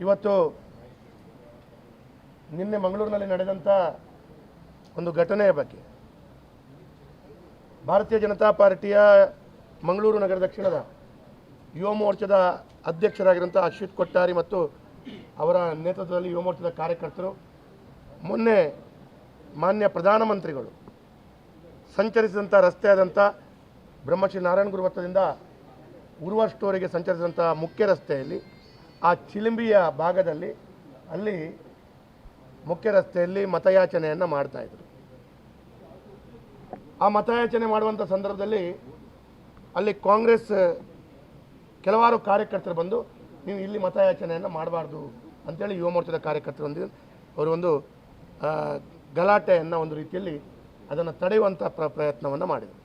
ಇವತ್ತು ನಿನ್ನೆ ಮಂಗಳೂರಿನಲ್ಲಿ ನಡೆದಂಥ ಒಂದು ಘಟನೆಯ ಬಗ್ಗೆ ಭಾರತೀಯ ಜನತಾ ಪಾರ್ಟಿಯ ಮಂಗಳೂರು ನಗರ ದಕ್ಷಿಣದ ಯುವ ಮೋರ್ಚಾದ ಅಧ್ಯಕ್ಷರಾಗಿರುವಂಥ ಅಶ್ವಿತ್ ಕೊಟ್ಟಾರಿ ಮತ್ತು ಅವರ ನೇತೃತ್ವದಲ್ಲಿ ಯುವ ಮೋರ್ಚಾದ ಕಾರ್ಯಕರ್ತರು, ಮೊನ್ನೆ ಮಾನ್ಯ ಪ್ರಧಾನಮಂತ್ರಿಗಳು ಸಂಚರಿಸಿದಂಥ ರಸ್ತೆಯಾದಂಥ ಬ್ರಹ್ಮಶ್ರೀ ನಾರಾಯಣಗುರು ವೃತ್ತದಿಂದ ಉರ್ವ ಸ್ಟೋರಿಗೆ ಸಂಚರಿಸಿದಂಥ ಮುಖ್ಯ ರಸ್ತೆಯಲ್ಲಿ ಆ ಚಿಲಿಂಬಿಯ ಭಾಗದಲ್ಲಿ ಅಲ್ಲಿ ಮುಖ್ಯ ರಸ್ತೆಯಲ್ಲಿ ಮತಯಾಚನೆಯನ್ನು ಮಾಡ್ತಾಯಿದ್ರು ಆ ಮತಯಾಚನೆ ಮಾಡುವಂಥ ಸಂದರ್ಭದಲ್ಲಿ ಅಲ್ಲಿ ಕಾಂಗ್ರೆಸ್ ಕೆಲವಾರು ಕಾರ್ಯಕರ್ತರು ಬಂದು, ನೀವು ಇಲ್ಲಿ ಮತಯಾಚನೆಯನ್ನು ಮಾಡಬಾರ್ದು ಅಂತೇಳಿ ಯುವ ಮೋರ್ಚಾದ ಕಾರ್ಯಕರ್ತರು ಒಂದು ಅವರು ಒಂದು ಗಲಾಟೆಯನ್ನು ಒಂದು ರೀತಿಯಲ್ಲಿ ಅದನ್ನು ತಡೆಯುವಂಥ ಪ್ರ, ಪ್ರಯತ್ನವನ್ನು ಮಾಡಿದರು.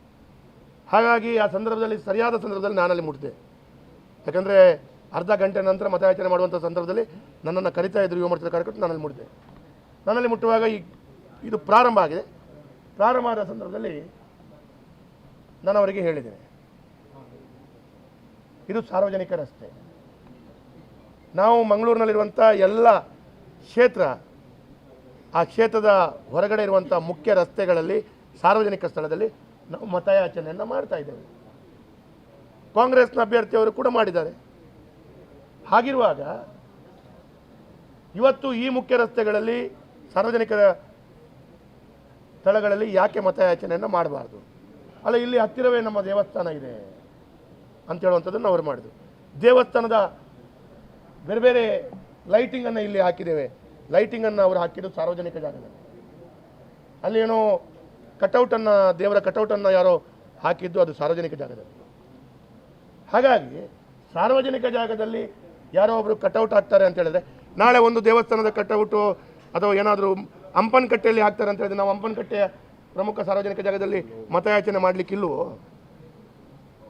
ಹಾಗಾಗಿ ಆ ಸಂದರ್ಭದಲ್ಲಿ, ಸರಿಯಾದ ಸಂದರ್ಭದಲ್ಲಿ ನಾನಲ್ಲಿ ಮುಟ್ಟಿದೆ ಯಾಕಂದರೆ ಅರ್ಧ ಗಂಟೆ ನಂತರ ಮತಯಾಚನೆ ಮಾಡುವಂಥ ಸಂದರ್ಭದಲ್ಲಿ ನನ್ನನ್ನು ಕರಿತಾ ಇದ್ದರು ಯುವ ಮೋರ್ಚಾದ ಕಾರ್ಯಕರ್ತರು, ನನ್ನಲ್ಲಿ ಮುಟ್ಟಿದೆ. ನನ್ನಲ್ಲಿ ಮುಟ್ಟುವಾಗ ಈ, ಇದು ಪ್ರಾರಂಭ ಆಗಿದೆ. ಪ್ರಾರಂಭ ಆದ ಸಂದರ್ಭದಲ್ಲಿ ನಾನು ಅವರಿಗೆ ಹೇಳಿದ್ದೇನೆ. ಇದು ಸಾರ್ವಜನಿಕ ರಸ್ತೆ. ನಾವು ಮಂಗಳೂರಿನಲ್ಲಿರುವಂಥ ಎಲ್ಲ ಕ್ಷೇತ್ರ, ಆ ಕ್ಷೇತ್ರದ ಹೊರಗಡೆ ಇರುವಂಥ ಮುಖ್ಯ ರಸ್ತೆಗಳಲ್ಲಿ, ಸಾರ್ವಜನಿಕ ಸ್ಥಳದಲ್ಲಿ ನಾವು ಮತಯಾಚನೆಯನ್ನು ಮಾಡ್ತಾ ಇದ್ದೇವೆ. ಕಾಂಗ್ರೆಸ್ನ ಅಭ್ಯರ್ಥಿಯವರು ಕೂಡ ಮಾಡಿದ್ದಾರೆ. ಹಾಗಿರುವಾಗ ಇವತ್ತು ಈ ಮುಖ್ಯ ರಸ್ತೆಗಳಲ್ಲಿ ಸಾರ್ವಜನಿಕರ ಸ್ಥಳಗಳಲ್ಲಿ ಯಾಕೆ ಮತಯಾಚನೆಯನ್ನು ಮಾಡಬಾರ್ದು? ಅಲ್ಲ, ಇಲ್ಲಿ ಹತ್ತಿರವೇ ನಮ್ಮ ದೇವಸ್ಥಾನ ಇದೆ ಅಂತ ಹೇಳುವಂಥದ್ದನ್ನು ಅವರು ಮಾಡಿದರು. ದೇವಸ್ಥಾನದ ಬೇರೆ ಬೇರೆ ಲೈಟಿಂಗನ್ನು ಇಲ್ಲಿ ಹಾಕಿದ್ದೇವೆ. ಲೈಟಿಂಗನ್ನು ಅವರು ಹಾಕಿದ್ದು ಸಾರ್ವಜನಿಕ ಜಾಗದಲ್ಲಿ. ಅಲ್ಲಿ ಏನೋ ಕಟೌಟನ್ನು, ದೇವರ ಕಟೌಟನ್ನು ಯಾರೋ ಹಾಕಿದ್ದು ಅದು ಸಾರ್ವಜನಿಕ ಜಾಗದಲ್ಲಿ. ಹಾಗಾಗಿ ಸಾರ್ವಜನಿಕ ಜಾಗದಲ್ಲಿ ಯಾರೋ ಒಬ್ಬರು ಕಟೌಟ್ ಆಗ್ತಾರೆ ಅಂತ ಹೇಳಿದ್ರೆ, ನಾಳೆ ಒಂದು ದೇವಸ್ಥಾನದ ಕಟೌಟು ಅಥವಾ ಏನಾದರೂ ಹಂಪನಕಟ್ಟೆಯಲ್ಲಿ ಹಾಕ್ತಾರೆ ಅಂತ ಹೇಳಿದ್ರೆ ನಾವು ಅಂಪನ್ ಕಟ್ಟೆಯ ಪ್ರಮುಖ ಸಾರ್ವಜನಿಕ ಜಾಗದಲ್ಲಿ ಮತಯಾಚನೆ ಮಾಡಲಿಕ್ಕಿಲ್ವೋ?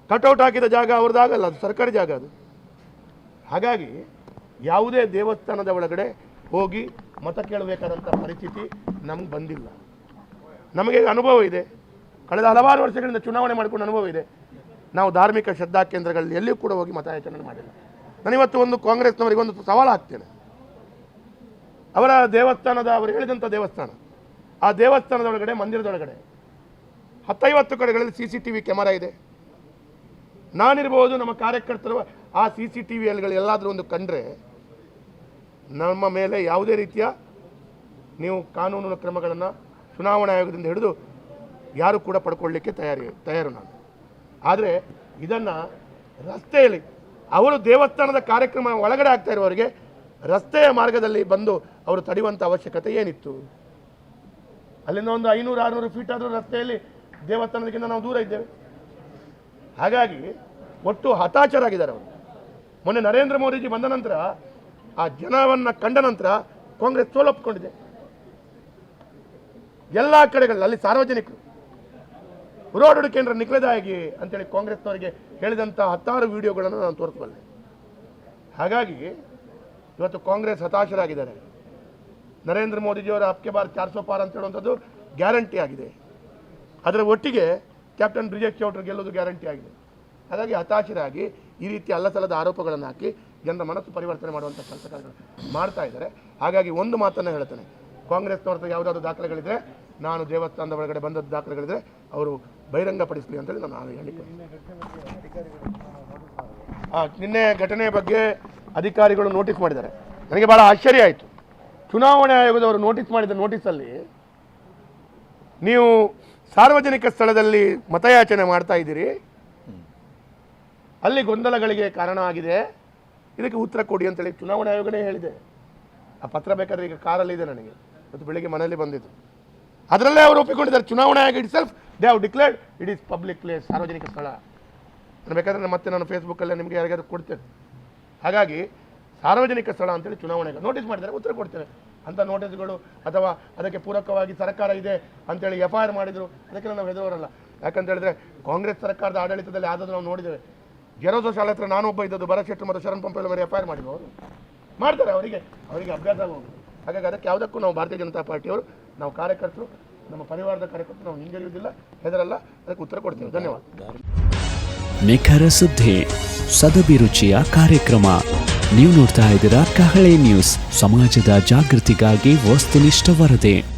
ಕಟೌಟ್ ಹಾಕಿದ ಜಾಗ ಅವ್ರದ್ದಾಗಲ್ಲ, ಅದು ಸರ್ಕಾರಿ ಜಾಗ ಅದು. ಹಾಗಾಗಿ ಯಾವುದೇ ದೇವಸ್ಥಾನದ ಒಳಗಡೆ ಹೋಗಿ ಮತ ಕೇಳಬೇಕಾದಂಥ ಪರಿಸ್ಥಿತಿ ನಮ್ಗೆ ಬಂದಿಲ್ಲ. ನಮಗೆ ಅನುಭವ ಇದೆ. ಕಳೆದ ಹಲವಾರು ವರ್ಷಗಳಿಂದ ಚುನಾವಣೆ ಮಾಡಿಕೊಂಡು ಅನುಭವ ಇದೆ. ನಾವು ಧಾರ್ಮಿಕ ಶ್ರದ್ಧಾ ಕೇಂದ್ರಗಳಲ್ಲಿ ಎಲ್ಲಿಯೂ ಕೂಡ ಹೋಗಿ ಮತಯಾಚನೆ ಮಾಡಿಲ್ಲ. ನಾನಿವತ್ತು ಒಂದು ಕಾಂಗ್ರೆಸ್ನವರಿಗೆ ಒಂದು ಸವಾಲು ಹಾಕ್ತೇನೆ. ಅವರ ದೇವಸ್ಥಾನದ, ಅವರು ಹೇಳಿದಂಥ ದೇವಸ್ಥಾನ, ಆ ದೇವಸ್ಥಾನದ ಒಳಗಡೆ ಮಂದಿರದೊಳಗಡೆ ಹತ್ತೈವತ್ತು ಕಡೆಗಳಲ್ಲಿ C C T V camera ಇದೆ. ನಾನಿರ್ಬೋದು, ನಮ್ಮ ಕಾರ್ಯಕರ್ತರು ಆ ಸಿ ಸಿ ಟಿ ವಿಯಲ್ಲಿ ಎಲ್ಲಾದರೂ ಒಂದು ಕಂಡ್ರೆ ನಮ್ಮ ಮೇಲೆ ಯಾವುದೇ ರೀತಿಯ ನೀವು ಕಾನೂನು ಕ್ರಮಗಳನ್ನು ಚುನಾವಣಾ ಆಯೋಗದಿಂದ ಹಿಡಿದು ಯಾರು ಕೂಡ ಪಡ್ಕೊಳ್ಳಿಕ್ಕೆ ತಯಾರಿ, ತಯಾರು ನಾನು. ಆದರೆ ಇದನ್ನು ರಸ್ತೆಯಲ್ಲಿ ಅವರು ದೇವಸ್ಥಾನದ ಕಾರ್ಯಕ್ರಮ ಒಳಗಡೆ ಆಗ್ತಾ ಇರುವವರಿಗೆ ರಸ್ತೆಯ ಮಾರ್ಗದಲ್ಲಿ ಬಂದು ಅವರು ತಡೆಯುವಂಥ ಅವಶ್ಯಕತೆ ಏನಿತ್ತು? ಅಲ್ಲಿಂದ ಒಂದು ಐನೂರು, ಆರುನೂರು ಫೀಟ್ ಆದರೂ ರಸ್ತೆಯಲ್ಲಿ ದೇವಸ್ಥಾನದಕ್ಕಿಂತ ನಾವು ದೂರ ಇದ್ದೇವೆ. ಹಾಗಾಗಿ ಒಟ್ಟು ಹತಾಶರಾಗಿದ್ದಾರೆ ಅವರು. ಮೊನ್ನೆ ನರೇಂದ್ರ ಮೋದಿಜಿ ಬಂದ ನಂತರ ಆ ಜನವನ್ನು ಕಂಡ ನಂತರ ಕಾಂಗ್ರೆಸ್ ಸೋಲೊಪ್ಕೊಂಡಿದೆ. ಎಲ್ಲ ಕಡೆಗಳಲ್ಲಿ ಅಲ್ಲಿ ಸಾರ್ವಜನಿಕರು ರೋಡ್ ಕೇಂದ್ರ ನಿಖರದಾಗಿ ಅಂತೇಳಿ ಕಾಂಗ್ರೆಸ್ನವರಿಗೆ ಹೇಳಿದಂಥ ಹತ್ತಾರು ವಿಡಿಯೋಗಳನ್ನು ನಾನು ತೋರಿಸಬಲ್ಲೆ. ಹಾಗಾಗಿ ಇವತ್ತು ಕಾಂಗ್ರೆಸ್ ಹತಾಶರಾಗಿದ್ದಾರೆ. ನರೇಂದ್ರ ಮೋದಿಜಿಯವರ ಅಪ್ಕೆ ಬಾರ್ ಚಾರ್ಸೋ ಪಾರ್ ಅಂತ ಹೇಳುವಂಥದ್ದು ಗ್ಯಾರಂಟಿ ಆಗಿದೆ. ಅದರ ಒಟ್ಟಿಗೆ ಕ್ಯಾಪ್ಟನ್ ಬ್ರಿಜೇಶ್ ಚೌಟ್ರ್ ಗೆಲ್ಲೋದು ಗ್ಯಾರಂಟಿ ಆಗಿದೆ. ಹಾಗಾಗಿ ಹತಾಶರಾಗಿ ಈ ರೀತಿ ಅಲ್ಲಸಲ್ಲದ ಆರೋಪಗಳನ್ನು ಹಾಕಿ ಜನರ ಮನಸ್ಸು ಪರಿವರ್ತನೆ ಮಾಡುವಂಥ ಕೆಲಸ ಮಾಡ್ತಾ ಇದ್ದಾರೆ. ಹಾಗಾಗಿ ಒಂದು ಮಾತನ್ನು ಹೇಳ್ತಾನೆ. ಕಾಂಗ್ರೆಸ್ನವ್ರದ್ದು ಯಾವುದಾದ್ರು ದಾಖಲೆಗಳಿದ್ರೆ ನಾನು ದೇವಸ್ಥಾನದ ಒಳಗಡೆ ಬಂದದ್ದು ದಾಖಲೆಗಳಿದ್ರೆ ಅವರು ಬಹಿರಂಗಪಡಿಸಲಿ ಅಂತೇಳಿ ನಾನು ಆ, ನಿನ್ನೆ ಘಟನೆ ಬಗ್ಗೆ ಅಧಿಕಾರಿಗಳು ನೋಟಿಸ್ ಮಾಡಿದ್ದಾರೆ. ನನಗೆ ಭಾಳ ಆಶ್ಚರ್ಯ ಆಯಿತು. ಚುನಾವಣಾ ಆಯೋಗದವರು ನೋಟಿಸ್ ಮಾಡಿದ ನೋಟಿಸಲ್ಲಿ ನೀವು ಸಾರ್ವಜನಿಕ ಸ್ಥಳದಲ್ಲಿ ಮತಯಾಚನೆ ಮಾಡ್ತಾ ಇದ್ದೀರಿ. ಅಲ್ಲಿ ಗೊಂದಲಗಳಿಗೆ ಕಾರಣ ಆಗಿದೆ. ಇದಕ್ಕೆ ಉತ್ತರ ಕೊಡಿ ಅಂತೇಳಿ ಚುನಾವಣಾ ಆಯೋಗನೇ ಹೇಳಿದೆ. ಆ ಪತ್ರ ಬೇಕಾದ್ರೆ ಈಗ ಕಾರಲ್ಲಿ ಇದೆ ನನಗೆ. ಮತ್ತು ಬೆಳಿಗ್ಗೆ ಮನೆಯಲ್ಲಿ ಬಂದಿದ್ದು. ಅದರಲ್ಲೇ ಅವರು ಒಪ್ಪಿಕೊಂಡಿದ್ದಾರೆ. ಚುನಾವಣೆ ಆಗಿ itself they have declared it is public place, ಸಾರ್ವಜನಿಕ ಸ್ಥಳ. ನಾನು ಬೇಕಾದರೆ ಮತ್ತೆ ನಾನು ಫೇಸ್ಬುಕ್ಕಲ್ಲೇ ನಿಮಗೆ ಯಾರಿಗಾದ್ರು ಕೊಡ್ತೇನೆ. ಹಾಗಾಗಿ ಸಾರ್ವಜನಿಕ ಸ್ಥಳ ಅಂತೇಳಿ ಚುನಾವಣೆಗೆ ನೋಟಿಸ್ ಮಾಡಿದ್ದಾರೆ, ಉತ್ತರ ಕೊಡ್ತೇನೆ. ಅಂಥ ನೋಟಿಸ್ಗಳು ಅಥವಾ ಅದಕ್ಕೆ ಪೂರಕವಾಗಿ ಸರ್ಕಾರ ಇದೆ ಅಂತೇಳಿ ಎಫ್ ಐ ಆರ್ ಮಾಡಿದರು, ಅದಕ್ಕೆಲ್ಲ ನಾವು ಹೆದರೋರಲ್ಲ. ಯಾಕಂತ ಹೇಳಿದ್ರೆ ಕಾಂಗ್ರೆಸ್ ಸರ್ಕಾರದ ಆಡಳಿತದಲ್ಲಿ ಆದದ್ದು ನಾವು ನೋಡಿದ್ದೇವೆ. ಜೆರೋಸೋ ಶಾಲೆ ಹತ್ರ ನಾನೊಬ್ಬ ಇದ್ದದ್ದು ಭರತ್ ಶೆಟ್ಟಿ ಮತ್ತು ಶರಣ್ ಪಂಪೆಲ್ಲ ಮೇಲೆ ಎಫ್ ಐ ಆರ್ ಮಾಡಿದ್ರು ಅವರು. ಮಾಡ್ತಾರೆ, ಅವರಿಗೆ ಅವರಿಗೆ ಅಭ್ಯಾಸ ಆಗೋದು. ಹಾಗಾಗಿ ಅದಕ್ಕೆ ಯಾವುದಕ್ಕೂ ನಾವು ಭಾರತೀಯ ಜನತಾ ಪಾರ್ಟಿಯವರು, ನಾವು ಕಾರ್ಯಕರ್ತರು, ನಮ್ಮ ಪರಿವಾರದ ಕಾರ್ಯಕರ್ತರು ನಾವು ಹಿಂಜರಿಯುವುದಿಲ್ಲ, ಹೆದರಲ್ಲ, ಅದಕ್ಕೆ ಉತ್ತರ ಕೊಡ್ತೇವೆ. ಧನ್ಯವಾದ. ನಿಖರ ಸುದ್ದಿ ಸದಭಿರುಚಿಯ ಕಾರ್ಯಕ್ರಮ. ನೀವು ನೋಡ್ತಾ ಇದ್ದೀರಾ ಕಹಳೆ ನ್ಯೂಸ್. ಸಮಾಜದ ಜಾಗೃತಿಗಾಗಿ ವಸ್ತುನಿಷ್ಠ ವರದಿ.